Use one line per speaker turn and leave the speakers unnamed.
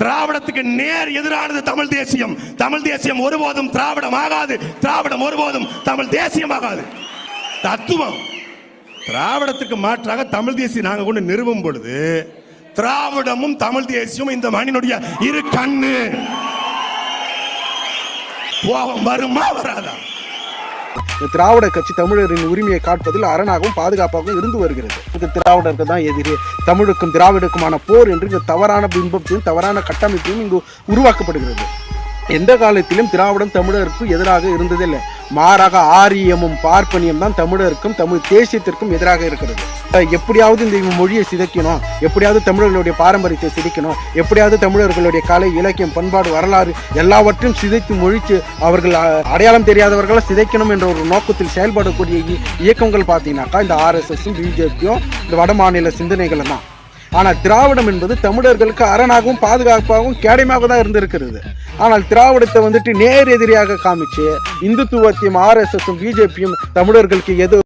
திராவிடத்துக்கு நேர் எதிரானது தமிழ் தேசியம். தமிழ் தேசியம் ஒருபோதும் திராவிடம் ஆகாது திராவிடம் ஒருபோதும் தமிழ் தேசியம் ஆகாது தத்துவம். திராவிடத்துக்கு மாற்றாக தமிழ் தேசியம் நாங்கள் கொண்டு நிறுவும் பொழுது திராவிடமும் தமிழ் தேசியமும் இந்த மண்ணினுடைய இரு கண்ணு. கோபம் வருமா வராதா?
திராவிட கட்சி தமிழரின் உரிமையை காட்பதில் அரணாகவும் பாதுகாப்பாகவும் இருந்து வருகிறது. இது திராவிடருக்கு தான் எதிரி. தமிழுக்கும் திராவிடருக்குமான போர் என்று இங்கு தவறான பிம்பத்தையும் தவறான கட்டமைப்பையும் இங்கு உருவாக்கப்படுகிறது. எந்த காலத்திலும் திராவிடம் தமிழருக்கு எதிராக இருந்ததில்லை. மாறாக ஆரியமும் பார்ப்பனியம் தான் தமிழருக்கும் தமிழ் தேசியத்திற்கும் எதிராக இருக்கிறது. எப்படியாவது இந்த மொழியை சிதைக்கணும் எப்படியாவது தமிழர்களுடைய பாரம்பரியத்தை சிதைக்கணும் எப்படியாவது தமிழர்களுடைய கலை இலக்கியம் பண்பாடு வரலாறு எல்லாவற்றையும் சிதைத்து மொழித்து அவர்கள் அடையாளம் தெரியாதவர்களை சிதைக்கணும் என்ற ஒரு நோக்கத்தில் செயல்படக்கூடிய இயக்கங்கள் பார்த்தீங்கன்னாக்கா இந்த ஆர்எஸ்எஸும் பிஜேபியும் இந்த வட மாநில சிந்தனைகளும் தான். ஆனால் திராவிடம் என்பது தமிழர்களுக்கு அரணாகவும் பாதுகாப்பாகவும் கேடயமாக தான் இருந்திருக்கிறது. ஆனால் திராவிடத்தை வந்துட்டு நேர் எதிரியாக காமிச்சு இந்துத்துவத்தையும் ஆர்எஸ்எஸும் பிஜேபியும் தமிழர்களுக்கு எது